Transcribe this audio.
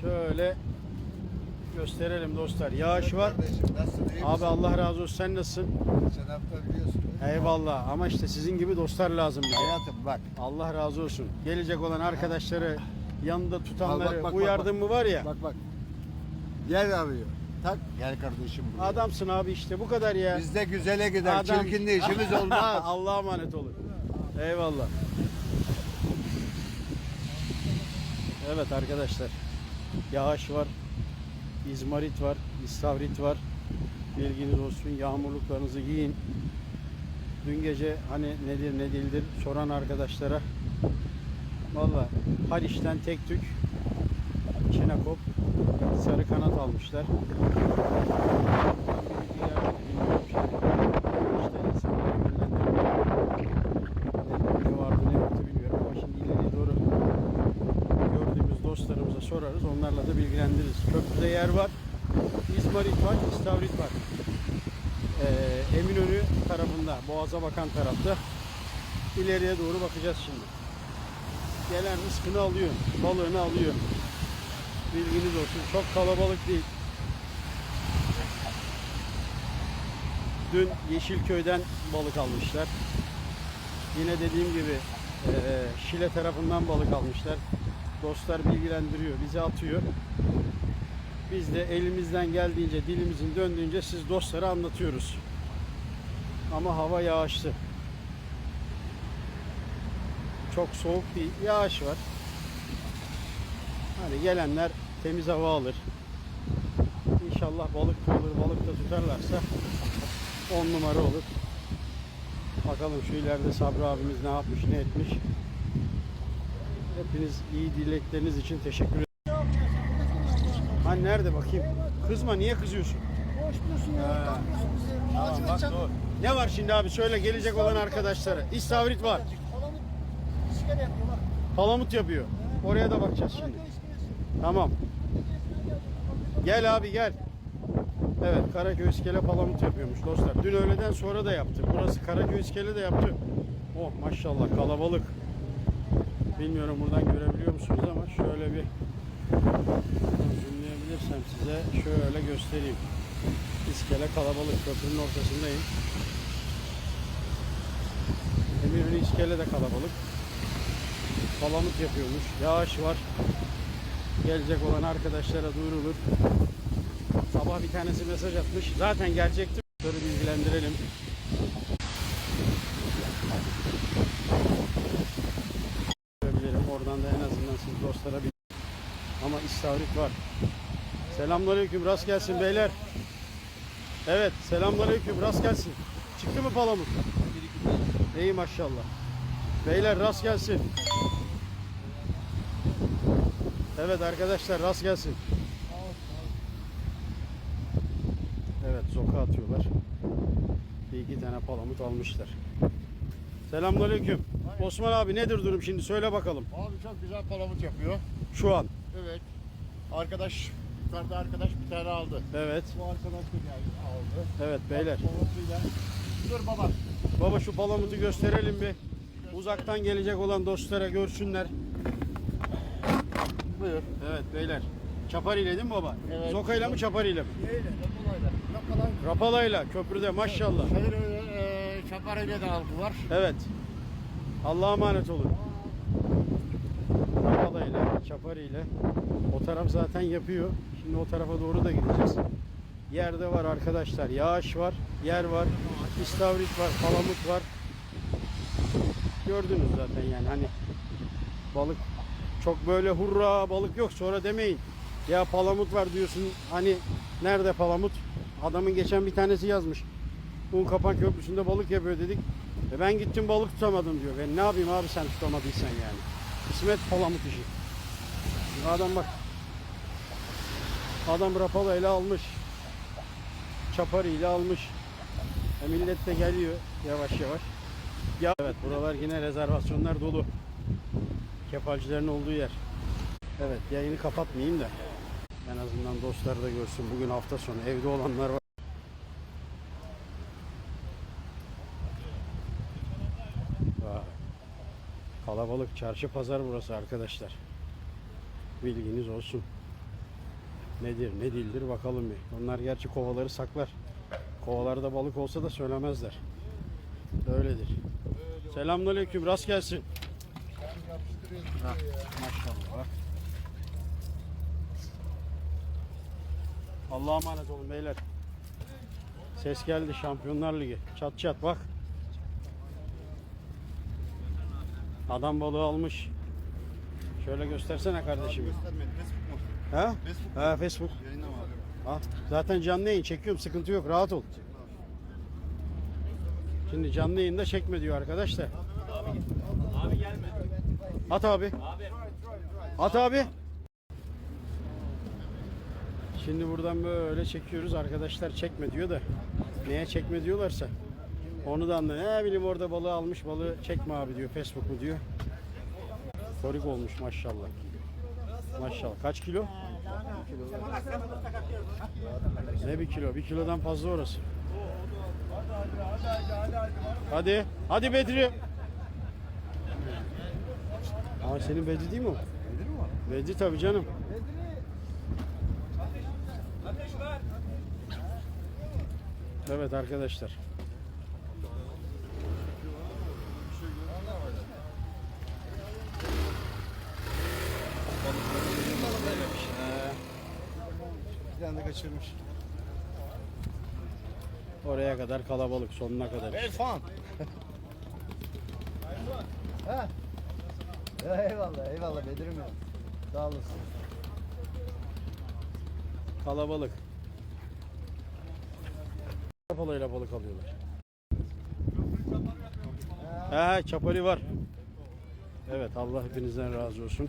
Şöyle gösterelim dostlar. Yağış var. Kardeşim nasılsın? iyi Abi misin? Allah razı olsun. Sen nasılsın? Sen hafta biliyorsun. Eyvallah. Ama işte sizin gibi dostlar lazım bize. Hayatım bak. Allah razı olsun. Gelecek olan arkadaşları yanında tutanları Bak, bak, bak, uyardın mı var ya. Bak bak. Yer arıyor. Tak gel kardeşim buraya. Adamsın abi işte bu kadar ya. Bizde güzele gider. Adam- Çirkinle işimiz olmaz. Allah'a emanet olun. Eyvallah. Evet arkadaşlar. Yağış var. İzmarit var. istavrit var. Bilginiz olsun. Yağmurluklarınızı giyin. Dün gece hani nedir ne değildir soran arkadaşlara valla Haliç'ten tek tük Çinekop sarı kanat almışlar. Ne vardı ne yoktu bilmiyorum ama şimdi ileriye doğru gördüğümüz sorarız. Onlarla da bilgilendiririz. Köprüde yer var. İzmarit var, İstavrit var. Ee, Eminönü tarafında, Boğaz'a bakan tarafta. İleriye doğru bakacağız şimdi. Gelen rızkını alıyor, balığını alıyor. Bilginiz olsun. Çok kalabalık değil. Dün Yeşilköy'den balık almışlar. Yine dediğim gibi eee, Şile tarafından balık almışlar. Dostlar bilgilendiriyor, bizi atıyor. Biz de elimizden geldiğince, dilimizin döndüğünce siz dostlara anlatıyoruz. Ama hava yağışlı. Çok soğuk değil, yağış var. Hani gelenler temiz hava alır. İnşallah balık da olur, balık da tutarlarsa 10 numara olur. Bakalım şu ileride Sabri abimiz ne yapmış, ne etmiş. Hepiniz iyi dilekleriniz için teşekkür ederim. Ha nerede bakayım? Kızma niye kızıyorsun? Tamam bak dur. Ne var şimdi abi söyle gelecek olan arkadaşlara. İstavrit var. Palamut yapıyor. Oraya da bakacağız şimdi. Tamam. Gel abi gel. Evet Karaköy iskele palamut yapıyormuş dostlar. Dün öğleden sonra da yaptı. Burası Karaköy iskele de yaptı. Oh maşallah kalabalık. Bilmiyorum buradan görebiliyor musunuz ama şöyle bir zoomlayabilirsem size şöyle göstereyim. İskele kalabalık. Köprünün ortasındayım. Eminönü iskele de kalabalık. Palamut yapıyormuş. Yağış var. Gelecek olan arkadaşlara duyurulur. Sabah bir tanesi mesaj atmış. Zaten gelecekti. Bunları bilgilendirelim. Görebilirim. Oradan da en azından siz dostlara bir ama istavrit var. Selamünaleyküm. Rast gelsin beyler. Evet. Selamünaleyküm. Rast gelsin. Çıktı mı palamut? İyi maşallah. Beyler rast gelsin. Evet arkadaşlar rast gelsin. Evet zoka atıyorlar. Bir iki tane palamut almışlar. Selamünaleyküm. Osman abi nedir durum şimdi söyle bakalım. Abi çok güzel palamut yapıyor. Şu an. Evet. Arkadaş, yukarıda arkadaş bir tane aldı. Evet. Bu arkadaş da geldi aldı. Evet beyler. Palamutuyla. Dur baba. Baba şu palamutu gösterelim bir. Uzaktan gelecek olan dostlara görsünler. Buyur. Evet beyler. Çapariyle değil mi baba? Evet. Zokayla mı çapariyle mi? Neyle? Rapalayla. Rapalayla. Rapalayla köprüde maşallah. Hayır e, aldı var. Evet. Allah'a emanet olun. Rapalayla, çapariyle. O taraf zaten yapıyor. Şimdi o tarafa doğru da gideceğiz. Yerde var arkadaşlar. Yağış var, yer var, istavrit var, palamut var. Gördünüz zaten yani hani balık çok böyle hurra balık yok sonra demeyin. Ya palamut var diyorsun hani nerede palamut? Adamın geçen bir tanesi yazmış. Unkapan Köprüsü'nde balık yapıyor dedik. E ben gittim balık tutamadım diyor. Ben ne yapayım abi sen tutamadıysan yani. İsmet palamut işi. Adam bak. Adam rapalayla almış. Çapariyle almış. E millet de geliyor yavaş yavaş. Ya evet buralar yine rezervasyonlar dolu. Kefalcilerin olduğu yer. Evet yayını kapatmayayım da en azından dostlar da görsün. Bugün hafta sonu evde olanlar var. Kalabalık çarşı pazar burası arkadaşlar. Bilginiz olsun. Nedir ne değildir bakalım bir. Onlar gerçi kovaları saklar. Kovalarda balık olsa da söylemezler. Öyledir. Selamünaleyküm rast gelsin. Ha, maşallah. Allah'a emanet olun beyler. Ses geldi Şampiyonlar Ligi. Çat çat bak. Adam balığı almış. Şöyle göstersene kardeşim. Göstermeyin. Facebook mu? Ha? Facebook. Ha Facebook. Yayınlama abi. Ha, zaten canlı yayın çekiyorum sıkıntı yok rahat ol. Şimdi canlı yayında çekme diyor arkadaş da. Abi gelme. At abi. Abi. At abi. Şimdi buradan böyle çekiyoruz. Arkadaşlar çekme diyor da. Neye çekme diyorlarsa. Onu da anlayın. Ne bileyim orada balığı almış balığı çekme abi diyor. Facebook mu diyor. Korik olmuş maşallah. Maşallah. Kaç kilo? Ne bir kilo? Bir kilodan fazla orası. Hadi. Hadi Bedri. Aa senin Bedri değil mi o? Bedri mi o? Bedri tabii canım. Evet arkadaşlar. Ee, Bir tane de kaçırmış. oraya kadar kalabalık sonuna kadar. işte. Fan. ha. Eyvallah eyvallah Bedir'im ya. Sağ olasın. Kalabalık. Kapalayla balık alıyorlar. He çapali var. Evet Allah hepinizden razı olsun.